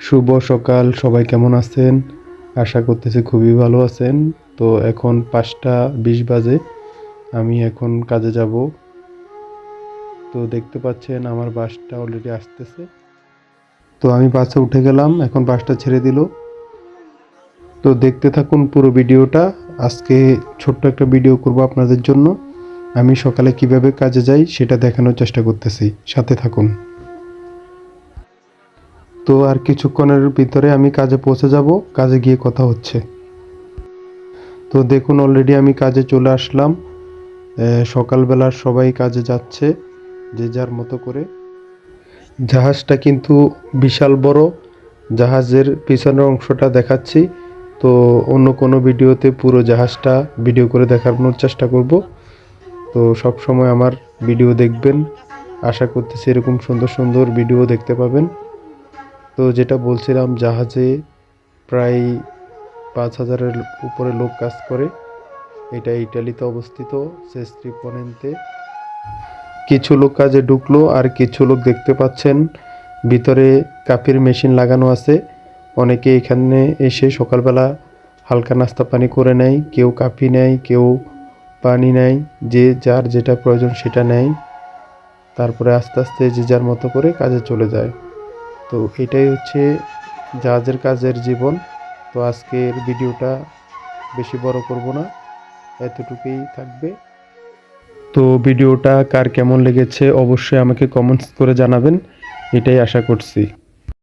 শুভ সকাল, সবাই কেমন আছেন? আশা করতেছি খুবই ভালো আছেন। তো এখন পাঁচটা বিশ বাজে, আমি এখন কাজে যাব। তো দেখতে পাচ্ছেন আমার বাসটা অলরেডি আসতেছে। তো আমি বাসে উঠে গেলাম, এখন বাসটা ছেড়ে দিল। তো দেখতে থাকুন পুরো ভিডিওটা। আজকে ছোট্ট একটা ভিডিও করব আপনাদের জন্য। আমি সকালে কীভাবে কাজে যাই সেটা দেখানোর চেষ্টা করতেছি। সাথে থাকুন। তো আর কিছুক্ষণের ভিতরে আমি কাজে পৌঁছে যাব, কাজে গিয়ে কথা হচ্ছে। তো দেখুন অলরেডি আমি কাজে চলে আসলাম। সকালবেলা সবাই কাজে যাচ্ছে, যে যার মতো করে। জাহাজটা কিন্তু বিশাল বড়, জাহাজের পিছনের অংশটা দেখাচ্ছি। তো অন্য কোনো ভিডিওতে পুরো জাহাজটা ভিডিও করে দেখানোর চেষ্টা করব। তো সব সময় আমার ভিডিও দেখবেন। আশা করতেছি এরকম সুন্দর সুন্দর ভিডিও দেখতে পাবেন। তো যেটা বলছিলাম, জাহাজে প্রায় পাঁচ হাজারের উপরে লোক কাজ করে। এটা ইটালিতে অবস্থিত, সেস্ত্রি পনেন্তে। কিছু লোক কাজে ঢুকলো, আর কিছু লোক দেখতে পাচ্ছেন, ভিতরে কাপির মেশিন লাগানো আছে। অনেকে এখানে এসে সকালবেলা হালকা নাস্তা পানি করে নেয়। কেউ কাপি নেয়, কেউ পানি নেয়, যে যার যেটা প্রয়োজন সেটা নেয়। তারপরে আস্তে আস্তে যে যার মতো করে কাজে চলে যায়। তো এটাই হচ্ছে জাহাজের কাজের জীবন। তো আজকের ভিডিওটা বেশি বড় করব না, এতটুকুই থাকবে। তো ভিডিওটা কার কেমন লেগেছে অবশ্যই আমাকে কমেন্টস করে জানাবেন, এটাই আশা করছি।